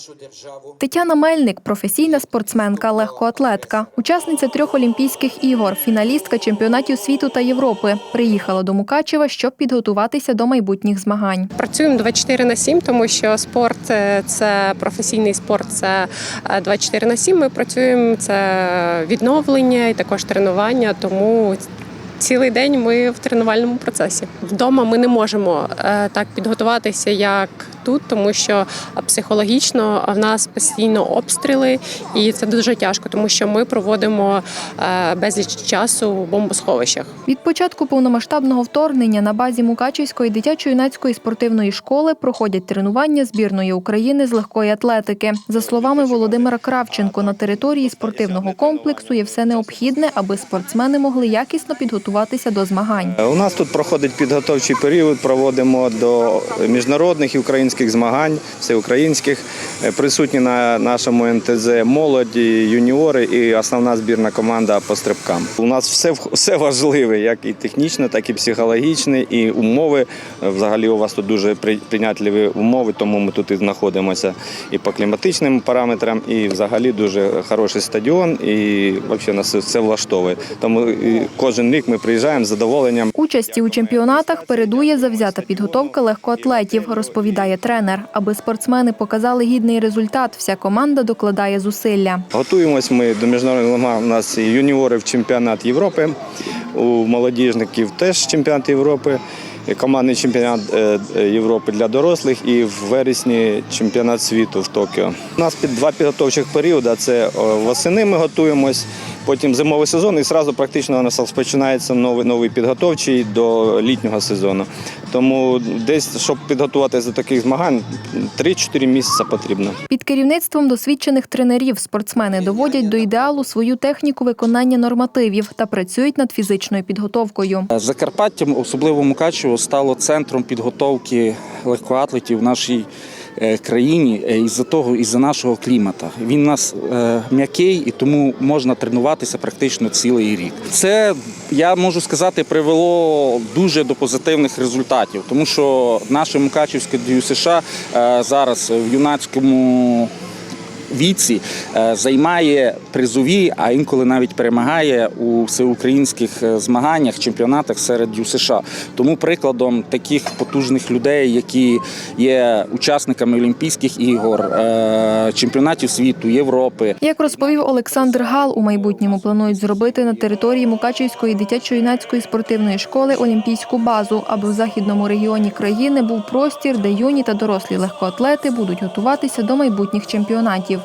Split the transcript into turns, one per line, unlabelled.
нашу державу.
Тетяна Мельник професійна спортсменка, легкоатлетка, учасниця трьох Олімпійських ігор, фіналістка чемпіонатів світу та Європи. Приїхала до Мукачева, щоб підготуватися до майбутніх змагань.
Працюємо 24 на 7, тому що спорт е, це професійний спорт, це е, 24 на 7. Ми працюємо це відновлення і також тренування. Тому цілий день ми в тренувальному процесі. Вдома ми не можемо е, так підготуватися, як тут, тому що психологічно в нас постійно обстріли, і це дуже тяжко, тому що ми проводимо е, безліч часу в бомбосховищах.
Від початку повномасштабного вторгнення на базі Мукачівської дитячо-юнацької спортивної школи проходять тренування збірної України з легкої атлетики. За словами Володимира Кравченко, на території спортивного комплексу є все необхідне, аби спортсмени могли якісно підготуватися до змагань.
У нас тут проходить підготовчий період, проводимо до міжнародних і українських змагань, всеукраїнських. Е, Присутні на нашому НТЗ молоді, юніори і основна збірна команда по стрибкам. У нас все, все важливе, як і технічно, так і психологічно, і умови. Е, Взагалі у вас тут дуже прийнятливі умови, тому ми тут і знаходимося і по кліматичним параметрам, і взагалі дуже хороший стадіон, і взагалі нас все влаштовує. Тому кожен рік ми приїжджаємо з задоволенням.
Участі у чемпіонатах передує завзята підготовка легкоатлетів, розповідає тренер. Аби спортсмени показали гідний результат, вся команда докладає зусилля.
Готуємось ми до міжнародного. У нас юніори в чемпіонат Європи, у молодіжників теж чемпіонат Європи, командний чемпіонат е, е, Європи для дорослих і в вересні чемпіонат світу в Токіо. У нас під два підготовчих періоди. Це восени ми готуємось, потім зимовий сезон, і одразу практично у нас розпочинається новий новий підготовчий до літнього сезону. Тому десь, щоб підготуватися до таких змагань, 3-4 місяці потрібно.
Під керівництвом досвідчених тренерів спортсмени доводять до ідеалу свою техніку виконання нормативів та працюють над фізичною підготовкою.
Закарпаття, особливо Мукачево, стало центром підготовки легкоатлетів в нашій е, країні е, із-за того, із-за нашого клімату. Він у нас е, м'який і тому можна тренуватися практично цілий рік. Це я можу сказати привело дуже до позитивних результатів, тому що наше Мукачівське США е, зараз в юнацькому віці е, займає призові, а інколи навіть перемагає у всеукраїнських е, змаганнях, чемпіонатах серед ЮСШ. Тому прикладом таких потужних людей, які є учасниками Олімпійських ігор, е, чемпіонатів світу, Європи,
Як розповів Олександр Гал, у майбутньому планують зробити на території Мукачівської дитячо-юнацької спортивної школи олімпійську базу, аби в західному регіоні країни був простір, де юні та дорослі легкоатлети будуть готуватися до майбутніх чемпіонатів.